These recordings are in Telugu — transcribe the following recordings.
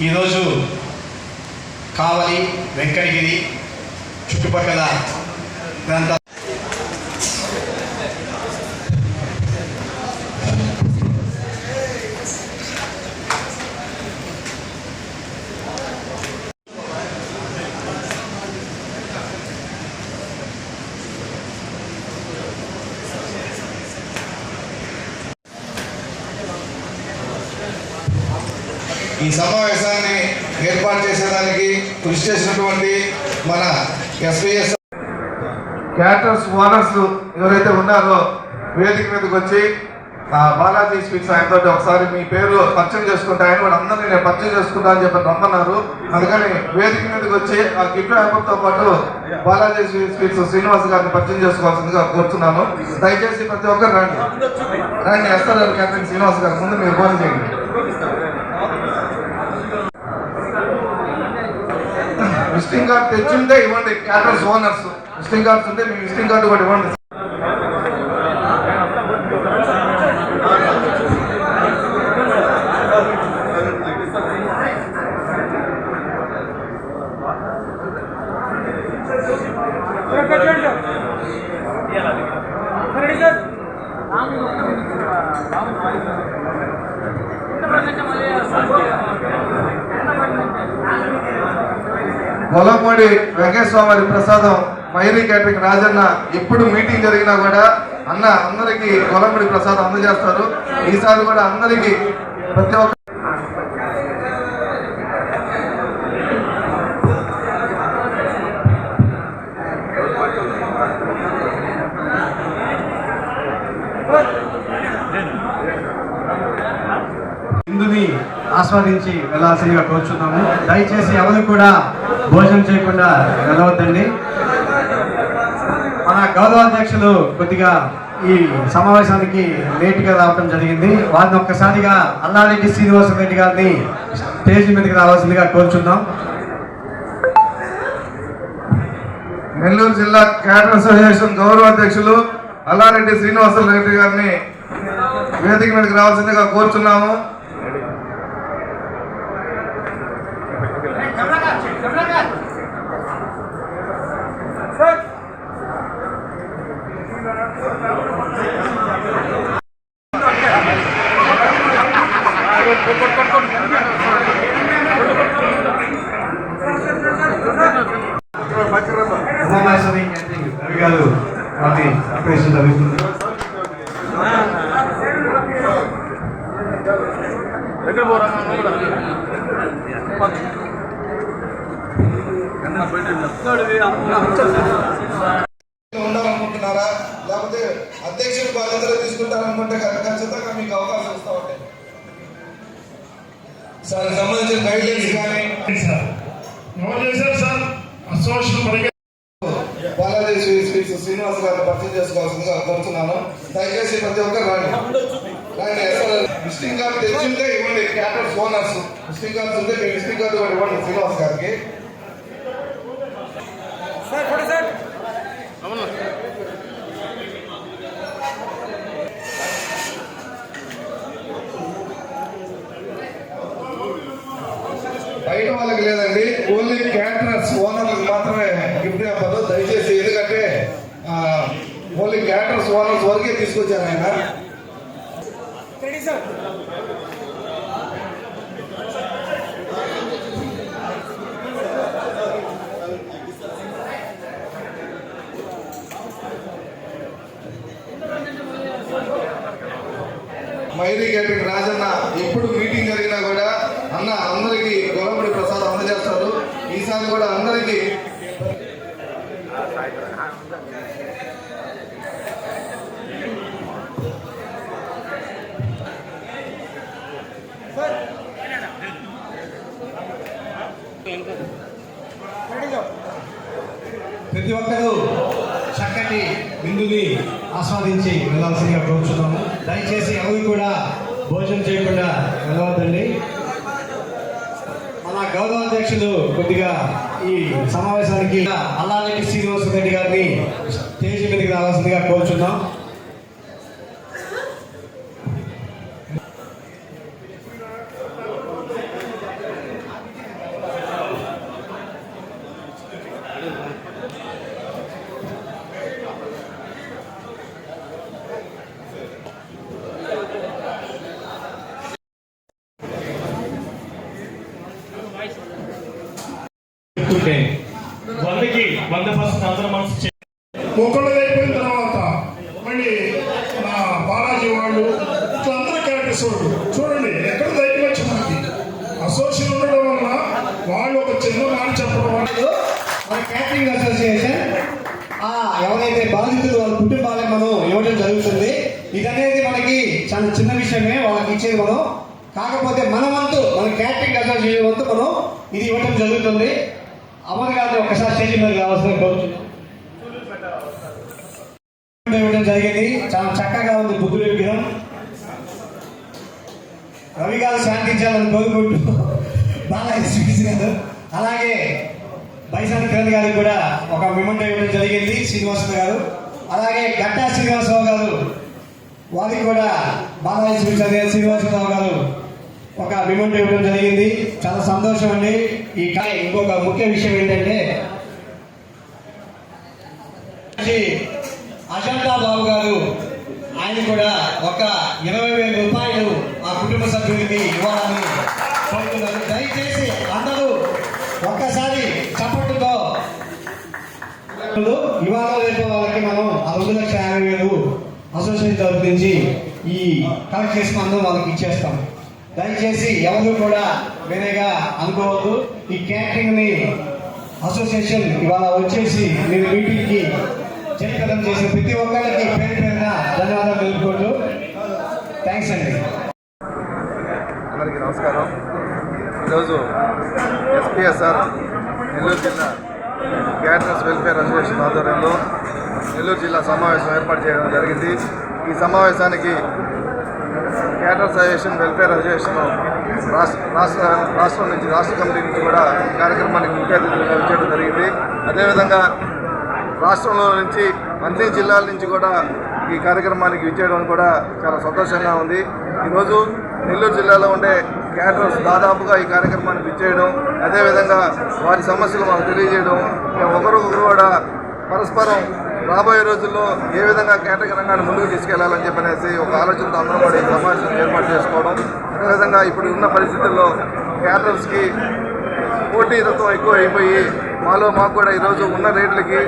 ఈరోజు కావలి వెంకటగిరి చుట్టుపక్కల ప్రాంత ఈ సమావేశాన్ని ఏర్పాటు చేసేదానికి కృషి చేసినటువంటి మన ఎస్పీఎస్ క్యాటర్స్ ఓనర్స్ ఎవరైతే ఉన్నారో వేదిక మీదకి వచ్చి బాలాజీ స్వీట్స్ ఆయనతో ఒకసారి మీ పేరు పరిచయం చేసుకుంటే ఆయన కూడా అందరినీ నేను పరిచయం చేసుకుంటా అని చెప్పి రమ్మన్నారు. అందుకని వేదిక మీదకి వచ్చి ఆ గిఫ్ట్ హ్యాంపర్తో పాటు బాలాజీ స్వీట్స్ శ్రీనివాస్ గారిని పరిచయం చేసుకోవాల్సిందిగా కోరుతున్నాను దయచేసి ప్రతి ఒక్కరు రండి. రండి ఎస్ఆర్ఆర్ క్యాప్టెన్ శ్రీనివాస్ గారు ముందు మీరు ఫోన్ చేయండి. విజిటింగ్ కార్డ్ తెచ్చుంటే ఇవ్వండి. క్యాటర్స్ ఓనర్స్ విజిటింగ్ కార్డ్స్ ఉంటే మీ విజిటింగ్ కార్డు కూడా ఇవ్వండి. గొల్లపూడి వెంకటస్వామి ప్రసాదం మైరీ క్యాటరింగ్ రాజన్న ఎప్పుడు మీటింగ్ జరిగినా కూడా అన్న అందరికీ గొల్లపూడి ప్రసాదం అందజేస్తారు. ఈసారి కూడా అందరికి ప్రతి ఒక్క ఇందుని ఆస్వాదించి వెళ్ళాల్సిందిగా కోరుచున్నాము. దయచేసి ఎవరు కూడా భోజనం చేయకుండా వెళ్ళవద్దండి. మన గౌరవ అధ్యక్షులు కొద్దిగా ఈ సమావేశానికి లేటుగా రావడం జరిగింది. వారిని ఒక్కసారిగా అల్లారెడ్డి శ్రీనివాస రెడ్డి గారిని స్టేజ్ మీదకి రావాల్సిందిగా కోరుచున్నాం. నెల్లూరు జిల్లా క్యాడర్ అసోసియేషన్ గౌరవ అధ్యక్షులు అల్లారెడ్డి శ్రీనివాస రెడ్డి గారిని వేదిక మీదకి రావాల్సిందిగా కోరుచున్నాము. ఉమామహేశ్వరి క్యాంటీన్ రవి గారు వారిని అప్రేషన్ జరుగుతుంది ఉండాలనుకుంటున్నారా లేకపోతే అధ్యక్షుడు బాధ్యతలు తీసుకుంటారనుకుంటే కనుక ఖచ్చితంగా మీకు అవకాశం ఇస్తా ఉంటాయి. దానికి సంబంధించిన గైడ్ లైన్స్ కానీ సార్ బాలాజీ శ్రీ శ్రీ శ్రీనివాస్ గారిని పరిచయం చేసుకోవాల్సిందిగా కోరుతున్నాను. దయచేసి ప్రతి ఒక్కరు రండి. రండి విజిటింగ్ కార్డు తెచ్చుంటే ఇవ్వండి ఓనర్స్ విజిటింగ్ కార్డ్స్ ఉంటే విజిటింగ్ కార్డు ఇవ్వండి శ్రీనివాస్ గారికి. బయట వాళ్ళకి లేదండి. ఓన్లీ క్యాటరర్స్ ఓనర్లకు మాత్రమే గిఫ్ట్ చెప్పదు దయచేసి ఎందుకంటే ఓన్లీ క్యాటరర్స్ ఓనర్స్ వరకే తీసుకొచ్చారు ఆయన. మైరీ రాజన్న ఎప్పుడు మీటింగ్ జరిగినా కూడా అన్న అందరికీ గొడవపడి ప్రసాదం అందజేస్తారు ఈసారి కూడా అందరికీ. ప్రతి ఒక్కరూ చక్కటి విందుని ఆస్వాదించి వెళ్ళాల్సిందిగా కోరుచున్నాము. దయచేసి ఎవరు కూడా భోజనం చేయకుండా వెళ్ళవద్దండి. మన గౌరవ అధ్యక్షులు కొద్దిగా ఈ సమావేశానికి అల్లారెడ్డి శ్రీనివాస రెడ్డి గారిని స్టేజ్ మీదకి రావాల్సిందిగా కోరుచున్నాం. చెప్తుంటే వందకి వంద పర్సెంట్ అందరం మనసు ఒకళ్ళు అయిపోయిన తర్వాత మళ్ళీ నా బాలాజీ వాళ్ళు ఇట్లా అందరూ క్యారెక్టర్స్ వాళ్ళు చూడండి ఎక్కడ ధైర్యం వచ్చి మనకి? అసోసియేషన్ ఉండడం వల్ల వాళ్ళు ఒక చిన్న మాట చెప్పడం వల్ల మన క్యాటరింగ్ అసోసియేషన్ ఆ ఎవరైతే బాధితులు వాళ్ళ కుటుంబాలకు మనం ఇవ్వడం జరుగుతుంది. ఇదనేది మనకి చాలా చిన్న విషయమే వాళ్ళకి ఇచ్చేది మనం. కాకపోతే మన వంతు మన క్యాటరింగ్ అసోసియేషన్ వంతు మనం ఇది ఇవ్వడం జరుగుతుంది. అమర్ ఒకసారి స్టేజ్ మీద కావాల్సిన కోరుతున్నాం ఇవ్వడం జరిగింది. చాలా చక్కగా ఉంది బుద్ధులు విగ్రహం. రవి గారు శాంతించాలని కోరుకుంటూ బాగా చూపించారు అలాగే బైసాన్ కిరణ్ గారికి కూడా ఒక మిమెంటో ఇవ్వడం జరిగింది శ్రీనివాసరావు గారు. అలాగే గట్టా శ్రీనివాసరావు గారు. వారికి కూడా బాలాజీ చూపించారు శ్రీనివాసరావు గారు ఒక మిమెంటో ఇవ్వడం జరిగింది. చాలా సంతోషం అండి. ఈ కాయ ఇంకొక ముఖ్య విషయం ఏంటంటే అజంతా బాబు గారు ఆయన కూడా ఒక ఇరవై వేల రూపాయలు ఆ కుటుంబ సభ్యునికి ఇవ్వాలని కోరుతున్నారు దయచేసి అందరూ ఒక్కసారి చప్పట్టుతో ఇవాళ రేపు వాళ్ళకి మనం ఆ రెండు లక్షల యాభై వేలు అసోసియేషన్ తరపు నుంచి ఈ కలెక్ట్ చేసి మనం వాళ్ళకి ఇచ్చేస్తాం దయచేసి ఎవరు కూడా వేరేగా అనుకోవద్దు. ఈ క్యాటరింగ్ని అసోసియేషన్ ఇవాళ వచ్చేసి మీరు మీటింగ్కి జయప్రదం చేసిన ప్రతి ఒక్కరికి పేరు పేరున ధన్యవాదాలు తెలుపుకుంటూ. థ్యాంక్స్ అండి. అందరికీ నమస్కారం. ఈరోజు ఎస్పీఎస్ఆర్ నెల్లూరు జిల్లా క్యాటరర్స్ వెల్ఫేర్ అసోసియేషన్ ఆధ్వర్యంలో నెల్లూరు జిల్లా సమావేశం ఏర్పాటు చేయడం జరిగింది. ఈ సమావేశానికి క్యాటర్ అసోసియేషన్ వెల్ఫేర్ అసోసియేషన్ రాష్ట్ర రాష్ట్ర రాష్ట్రం నుంచి రాష్ట్ర కమిటీ నుంచి కూడా ఈ కార్యక్రమానికి ముఖ్య అతిథులుగా వచ్చేయడం జరిగింది. అదేవిధంగా రాష్ట్రంలో నుంచి అన్ని జిల్లాల నుంచి కూడా ఈ కార్యక్రమానికి విచ్చేయడం కూడా చాలా సంతోషంగా ఉంది. ఈరోజు నెల్లూరు జిల్లాలో ఉండే క్యాటర్స్ దాదాపుగా ఈ కార్యక్రమానికి విచ్చేయడం అదేవిధంగా వారి సమస్యలు మాకు తెలియజేయడం మేము ఒకరికొకరు కూడా పరస్పరం రాబోయే రోజుల్లో ఏ విధంగా కేటగిరీ రంగాన్ని ముందుకు తీసుకెళ్ళాలని చెప్పనేసి ఒక ఆలోచనతో అందరం పడి సమావేశం ఏర్పాటు చేసుకోవడం అదేవిధంగా ఇప్పుడు ఉన్న పరిస్థితుల్లో క్యాటర్స్కి పోటీతత్వం ఎక్కువ అయిపోయి మాలో మాకు కూడా ఈరోజు ఉన్న రేట్లకి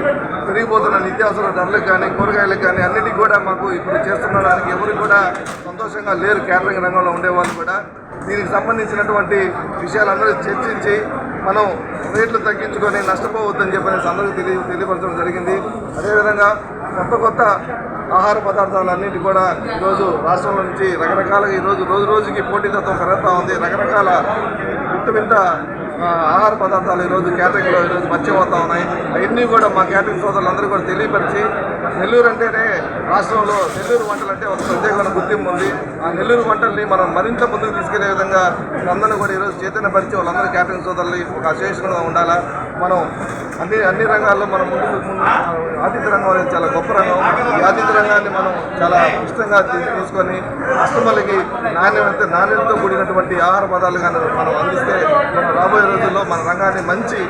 పెరిగిపోతున్న నిత్యావసర ధరలకు కానీ కూరగాయలకు కానీ అన్నిటికీ కూడా మాకు ఇప్పుడు చేస్తున్న దానికి ఎవరు కూడా సంతోషంగా లేరు క్యాటరింగ్ రంగంలో ఉండేవాళ్ళు కూడా. దీనికి సంబంధించినటువంటి విషయాలందరూ చర్చించి మనం రేట్లు తగ్గించుకొని నష్టపోవద్దని చెప్పనేసి అందరికీ తెలియ తెలియపరచడం జరిగింది. అదేవిధంగా కొత్త కొత్త ఆహార పదార్థాలన్నిటి కూడా ఈరోజు రాష్ట్రంలో నుంచి రకరకాలుగా ఈరోజు రోజు రోజుకి పోటీతత్వం పెరుగుతూ ఉంది. రకరకాల వింత వింత ఆహార పదార్థాలు ఈరోజు క్యాటరింగ్లో ఈరోజు మర్చిపోతూ ఉన్నాయి. అవన్నీ కూడా మా క్యాటరింగ్ సోదరులందరూ కూడా తెలియపరిచి నెల్లూరు అంటేనే రాష్ట్రంలో నెల్లూరు వంటలు అంటే ఒక ప్రత్యేకమైన గుర్తింపు ఉంది. ఆ నెల్లూరు వంటల్ని మనం మరింత ముందుకు తీసుకెళ్ళే విధంగా అందరూ కూడా ఈరోజు చైతన్యపరిచి వాళ్ళందరూ క్యాటరింగ్ సోదరులు ఒక అసోసియేషన్గా ఉండాలా? మనం అన్ని అన్ని రంగాల్లో మనం ముందు ఆతిథ్య రంగం అనేది చాలా గొప్ప రంగం. ఈ ఆతిథ్య రంగాన్ని మనం చాలా ఇష్టంగా చూసుకొని తీసుకొని కస్టమర్లకి నాణ్యత నాణ్యతతో కూడినటువంటి ఆహార పదార్థాలు కానీ మనం అందిస్తే మనం రాబోయే రోజుల్లో మన రంగాన్ని మంచి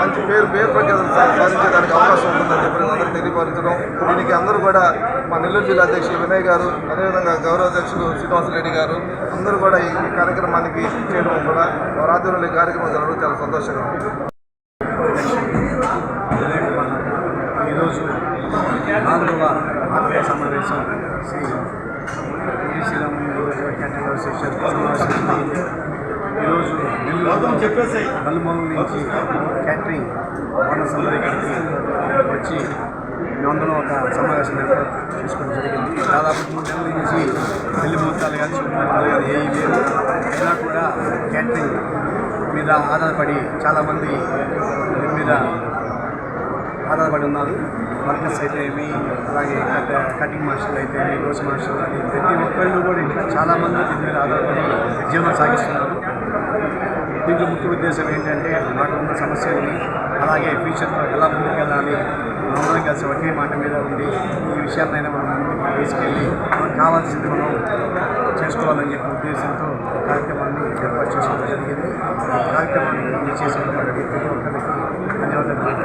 మంచి పేరు పేరు ప్రఖ్యాతులు సాధించడానికి అవకాశం ఉంటుందని చెప్పి అందరూ తెలియపరచడం. దీనికి అందరూ కూడా మా నెల్లూరు జిల్లా అధ్యక్షులు వినయ్ గారు అదేవిధంగా గౌరవ అధ్యక్షులు శ్రీనివాసరెడ్డి గారు అందరూ కూడా ఈ కార్యక్రమానికి చేయడం కూడా వారి ఈ కార్యక్రమం జరగడం చాలా సంతోషంగా ఉంది ఈరోజు నాలుగవ ఆత్మీయ సమావేశం శ్రీ ఈ శ్రీరామ్ క్యాటరింగ్ ఈరోజు నెల్లూరు చెప్పేసి నలుమూల నుంచి క్యాటరింగ్ ఓనర్స్ అందరి వచ్చి మేమందరం ఒక సమావేశం ఏర్పాటు చేసుకోవడం జరిగింది. దాదాపు మూడు నెలల నుంచి పెళ్ళి ముహూర్తాలు కానీ శుభముహూర్తాలు కానీ ఏవి లేవు అయినా కూడా క్యాటరింగ్ మీద ఆధారపడి చాలామంది దీని మీద ఆధారపడి ఉన్నారు. వర్కర్స్ అయితే ఏమి అలాగే కటింగ్ మాస్టర్లు అయితే ఏమి రోస్ మాస్టర్లు అని ప్రతి ఒక్కళ్ళు కూడా ఇంకా చాలామంది దీని మీద ఆధారపడి జీవనం సాగిస్తున్నారు. దీంట్లో ముఖ్య ఉద్దేశం ఏంటంటే మాకు ఉన్న సమస్యల్ని అలాగే ఫ్యూచర్లో ఎలా ముందుకెళ్ళాలి మనందరం కలిసి ఒకే మాట మీద ఉండి ఈ విషయాలైనా మనం తీసుకెళ్ళి మనకు కావాల్సింది మనం చేసుకోవాలని చెప్పిన ఉద్దేశంతో కార్యక్రమం ఏర్పాటు చేసుకోవడం జరిగింది. ఈ కార్యక్రమాన్ని చేసినటువంటి ప్రతి ఒక్కరికి ధన్యవాదాలు.